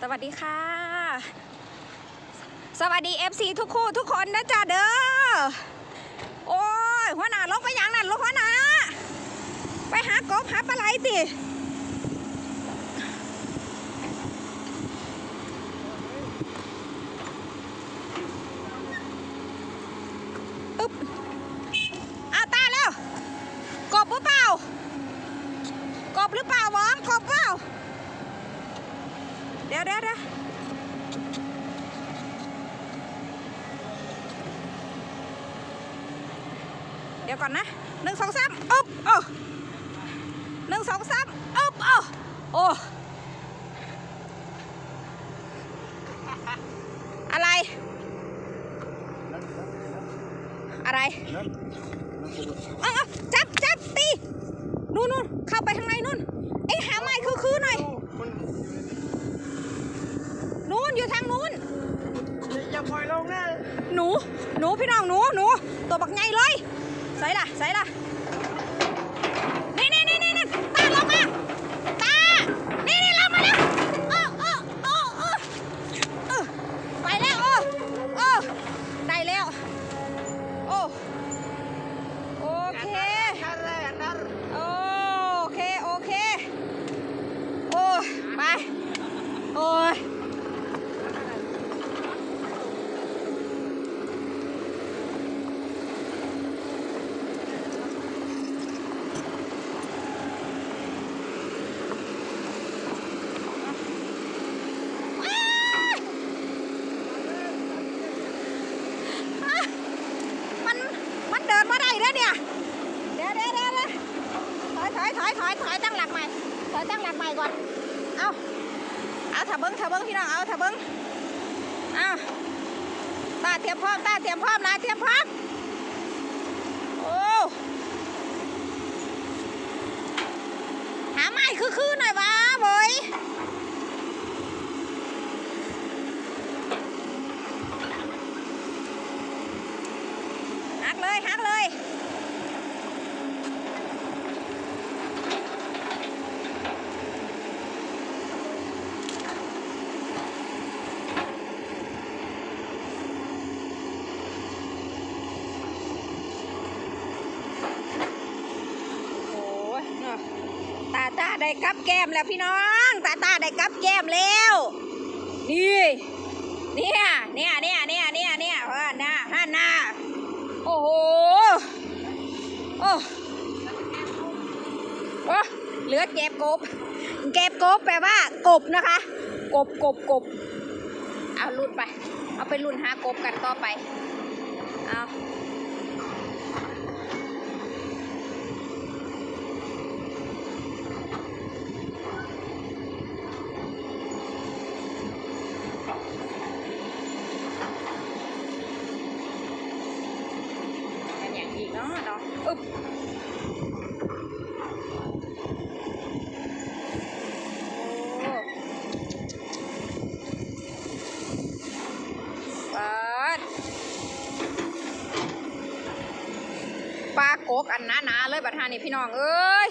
สวัสดีค่ะ สวัสดี FC ทุกคู่ทุกคนนะจ๊ะเด้อ โอ้ยหัวหน้าลงไปยังนั่นลงหัวหน้าไปหากบหาปลาไหลติอึ๊บอาตาแล้ว กบหรือเปล่า กบหรือเปล่าวอมกบเปล่า เดี๋ยวเดี๋ยวเดี๋ยวเดี๋ยวก่อนนะหนึ่งสองสามอึ๊บโอ้หนึ่งสองสามอึ๊บโอ้โอ้อะไร อะไรเอาเอาจับจับตีนู่นนู่นเข้าไปข้างในนู่น เอ็งหาไม้คือคือหน่อย นู่นอยู่ทางนู้น อย่าปล่อยลงนะ หนู หนูพี่น้องหนูหนูตัวบักใหญ่เลยใส่ละใส่ละนี่นี่นี่นี่นี่ตาลงมา ตา นี่นี่ลงมาแล้วโอ้โอ้โอ้โอ้เออไปแล้วโอ้โอ้ได้แล้ว โอ้ โอเค นั่นแหละนั่น โอเค โอเค โอ้ยไป โอ้ย มัน มันเดินมาได้แล้วเนี่ย เดี๋ยวเดี๋ยวเดี๋ยวเดี๋ยวถอยถอยถอยถอยถอยตั้งหลักใหม่ถอยตั้ง หลักใหม่ก่อน เอาเอาถ้าเบิ้งถ้าเบิ้งพี่น้อง เอาถ้าเบิ้งเอาตาเตรียมพร้อม ตาเตรียมพร้อมนะเตรียมพร้อม โอ้หาไม้คือๆหน่อยวะเว้ย หักเลยหักเลย โอ้ยเนาะ ตาได้กับแก้มแล้วพี่น้องตาตาได้กับแก้มแล้วนี่เนี่ยเนี่ยเนี่ยเนี่ยเนี่ยเนี่ยว่าหน้าห้าหน้าโอ้โหโอ้โอ้เหลือเก็บกบ เก็บกบแปลว่ากบนะคะ กบกบกบเอารุ่นไป เอาไปรุ่นหากบกันต่อไปเอากันอย่างอีกเนาะเนาะ อึบปาดปลาโกกอันหนาๆเลยบัดฮานี่พี่น้อง เอ้ย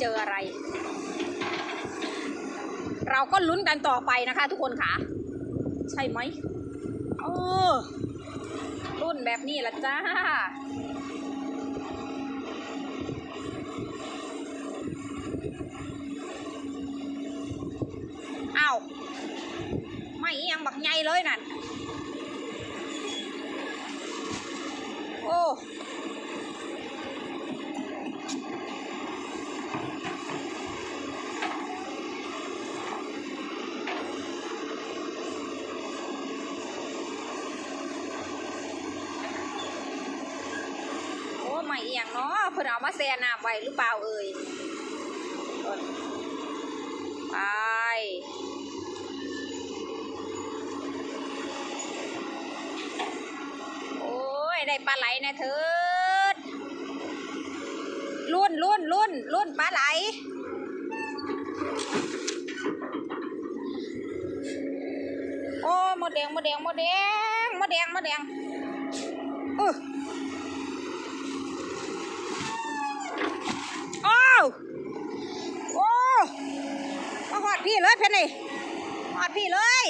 เจออะไร เราก็ลุ้นกันต่อไปนะคะ ทุกคนค่ะ ใช่ไหมเออรุ่นแบบนี้ละจ้าอ้าวไม่อิหยังบักใหญ่เลยนั่นโอ้ ใหม่อีหยังเนาะเพิ่นเอามาแช่น้ำไว้หรือเปล่าเอ่ยไปโอ้ย ได้ปลาไหลนะเถิดรุ่นรุ่นรุ่นรุ่นปลาไหลโอ้มดแดงมดแดงมดแดงมดแดงมดแดงเออโอ้าวโอ้มาหอด พี่เลยเพนนี่หอดพี่เลย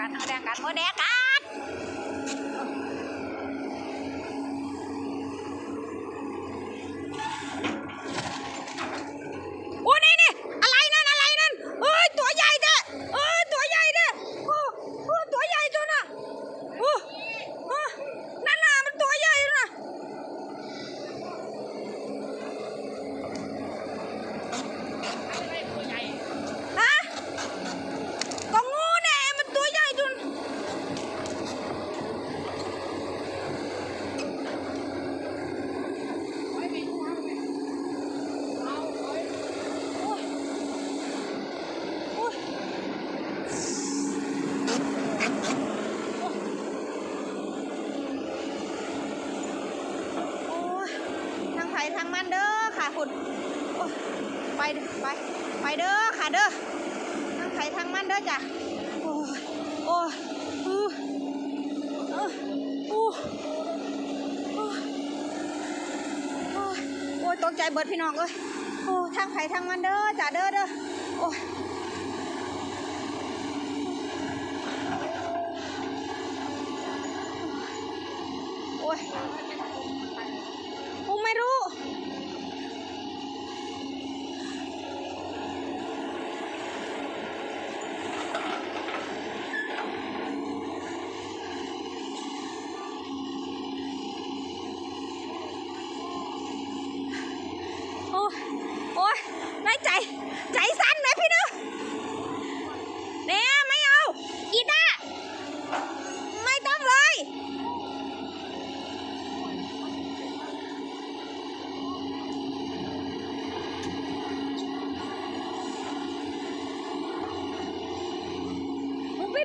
กันหมดแดงกันโมดแดงกันโอ้นี่นี่อะไรนั่นอะไรนั่นเอ้ยตัวใหญ่เด้อเอ้ยตัวใหญ่เด้อโอ้โอ้ตัวใหญ่ตัวน่ะโอ้โอ้นั่นน่ะมันตัวใหญ่น่ะ ฮะก็งูแน่มันตัวใหญ่จนโอ้ยโอ้ยโอ้ยทางไผทางมันเด้อค่ะคุณโอ้ย ไปไปไปเด้อค่ะเด้อทางไผทางมันเด้อจ้ะโอ้โอ้อู้อู้โอ้ยตกใจเบิดพี่น้องเอ้ยโอ้ยทางไผทางมันเด้อจ้ะเด้อเด้อโอ้โอ้ย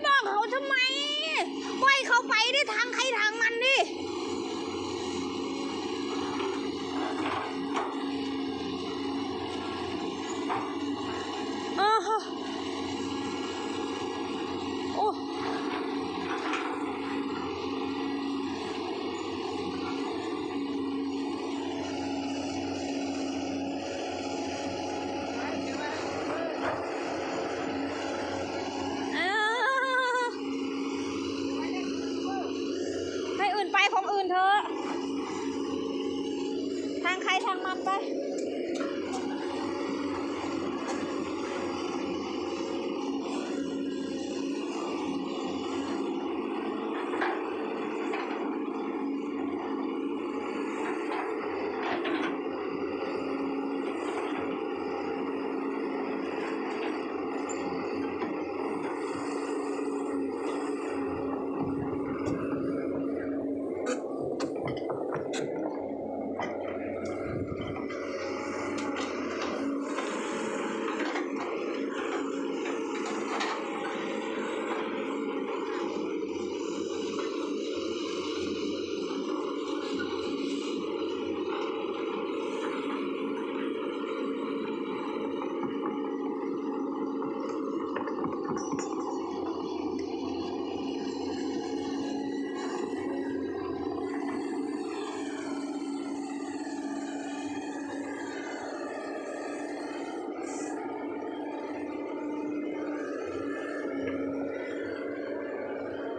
บอกเขาทำไมปล่อยเขาไปได้ทางใครทางมันดิ ทางใครทางมันไป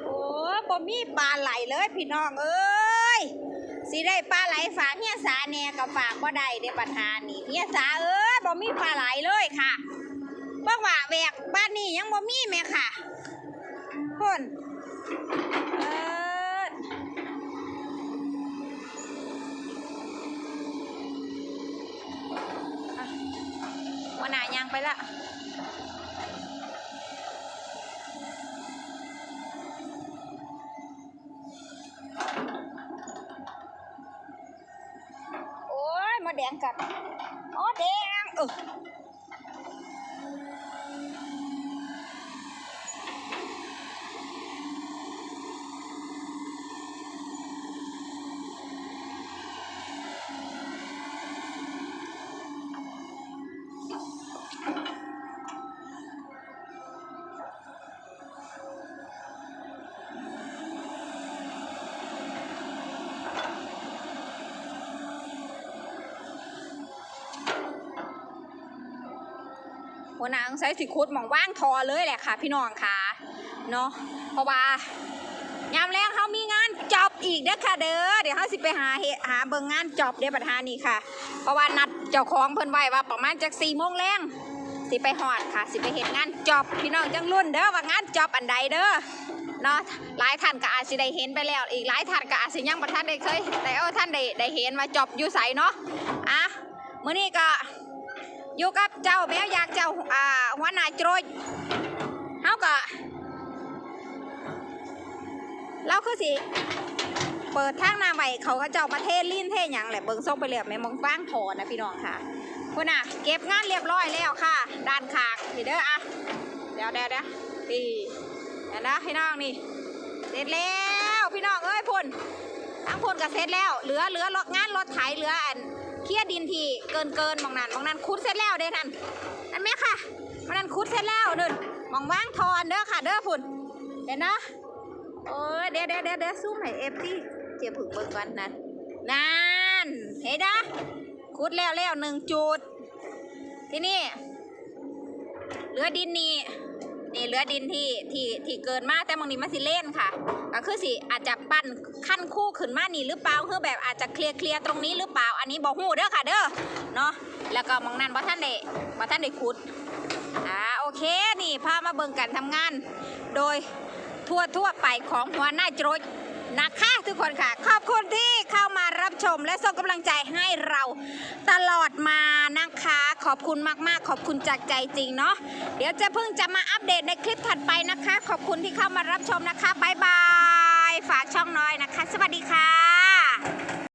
โอ้บ่ มีปลาไหลเลยพี่น้องเอ้ยสิได้ปลาไหลฝากเฮียสาแหน่ก็ฝากบ่ได้เด้ปัญหานี่เฮียสาเอ้ยบ่มีปลาไหลเลยค่ะบอกว่าแหวกบ้านนี้ยังบ่มีแม่ค่ะคนเอออะวันหนายางไปละ ง หัวหนางใช้สิคุดหมองว่างทอเลยแหละค่ะ พี่น้องค่ะเนาะเพราะว่ายามแรงเขามีงานจอบอีกเด้อค่ะเด้อเดี๋ยวเขาสิไปหาเฮหาเบิงงานจอบเด้อประธานนี่ค่ะ เพราะว่านัดเจ้าของเพิ่นไว้ว่าประมาณจากสี่โมงแรงสิไปหอดค่ะ สิไปเห็นงานจอบพี่น้องจังรุ่นเด้อว่างานจอบอันใดเด้อเนาะหลายท่านก็อาจสิได้เห็นไปแล้ว อีกหลายท่านก็อาจสิยังบ่ทันได้เคยแต่เอาท่านได้ได้เห็นว่าจอบอยู่ไสเนาะอะมื้อนี้ก็ อยู่กับเจ้าแมวอยากเจ้าอ่าหัวหน้าโจรเฮาก็เราคือสิเปิดทางหน้าใหม่เขาก็เจ้าประเทศลิ้นเทหยังแหละเบิ่งส่งไปเหลือบแม่มองฟ้างถอนนะพี่น้องค่ะคุณน่ะเก็บงานเรียบร้อยแล้วค่ะ ด้านขางนี่เด้ออะเดี๋ยวเดี๋ยวเดี๋ยวนี่เดี๋ยวนะพี่น้องนี่ เสร็จแล้วพี่น้องเอ้ยพุ่นทั้งพุ่นก็เสร็จแล้ว เหลือเหลือรถงานรถไถเหลืออัน เคลียดินทีเกินเกินมองนั้นมองนั้นคุดเสร็จแล้วเด้ท่านนั่นไหมค่ะมองนั้นคุดเสร็จแล้วเดินมองว่างทอนเด้อค่ะเด้อพุ่นเดี๋ยวนะโอ้ยเดี๋ยวเดี๋ยวเดี๋ยวเดี๋ยวซูมให้เอฟที่เจียผึ่งเบิก่อนนั่นนั่นเห็นนะคุดแล้วแล้วหนึ่งจุด ที่นี่เหลือดินนี่ นี่เหลือดินที่ที่ที่เกินมากแต่บางนี้มันสิเล่นค่ะ ก็คือสิอาจจะปั้นขั้นคู่ขึ้นมานี่หรือเปล่าคือแบบอาจจะเคลียร์เคลียร์ตรงนี้หรือเปล่า อันนี้บอกหูเด้อค่ะเด้อเนาะแล้วก็มองนั่นว่าท่านเด้ว่าท่านเด้ขุดอ่าโอเคนี่พามาเบิ่งกันทำงาน โดยทั่วทั่วไปของหัวหน้าโจร นะคะทุกคนค่ะ ขอบคุณที่เข้ามารับชมและส่งกำลังใจให้เราตลอดมานะคะ ขอบคุณมากๆ ขอบคุณจากใจจริงเนาะเดี๋ยวจะเพิ่งจะมาอัปเดตในคลิปถัดไปนะคะ ขอบคุณที่เข้ามารับชมนะคะบ๊ายบายฝากช่องน้อยนะคะ สวัสดีค่ะ